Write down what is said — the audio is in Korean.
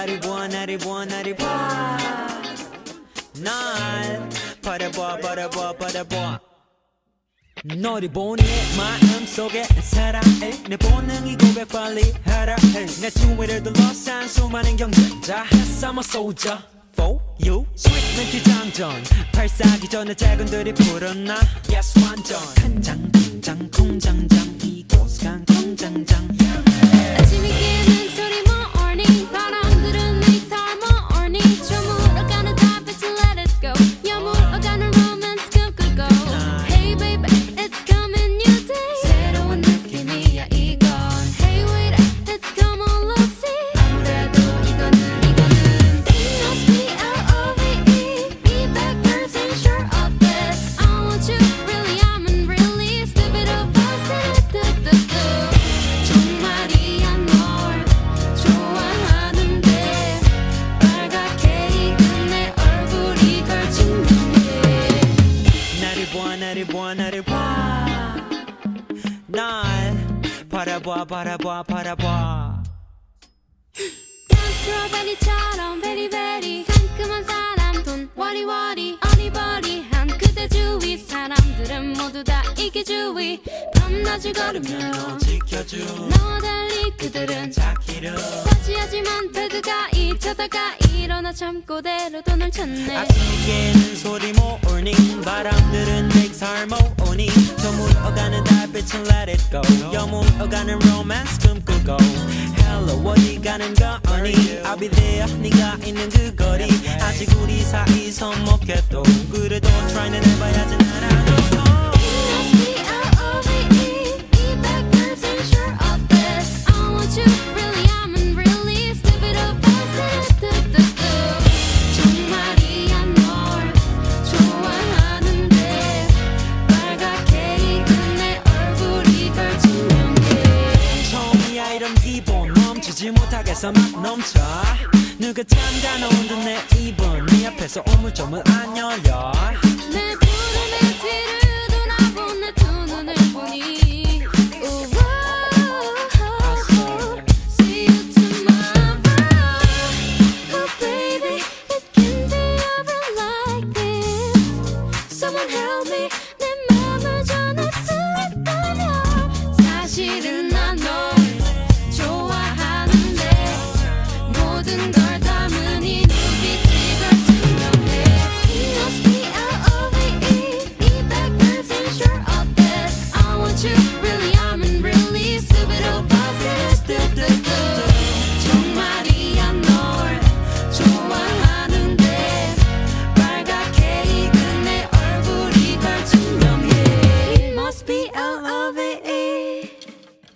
나를 보아 나를 보아 나를 보아 날 바라봐 바라봐 바라봐 너를 보니 마음 속에 사랑해 내 본능이 고백 빨리 하라 해내 주위를 둘러싼 수많은 경쟁자 I'm a soldier. For you Sweet 멘트 장전 발사기 전에 작은들이 불었나 Yes 완전 나를 보아 나를 보아 나를 보아 날 바라봐 바라봐 바라봐 난 스트로베리처럼 베리베리 상큼한 사람 돈 워리워리 어리버리한 그대 주위 사람들은 모두 다 이기주의 밤낮을 걸으며 너 지켜줘. 너와 달리 그들은 자기를 차지하지만 배드가 잊혀다가 일어나 잠꼬대로 돈을 찾네. 깨는 소리 모 빛은 let it go. 여물어가는 romance 꿈꾸고 Hello 어디 가는 거니 I'll be there 네가 있는 그 거리 아직 우리 사이 서먹해도 알지 못하겠어 막 넘쳐 누가 잠가 놓은 듯내 입은 네 앞에서 오물조물 안 열려 내 부름에 뒤를 돌아본 내 두 눈을 보니 우와 See you tomorrow Oh baby it can be over like this Someone help You.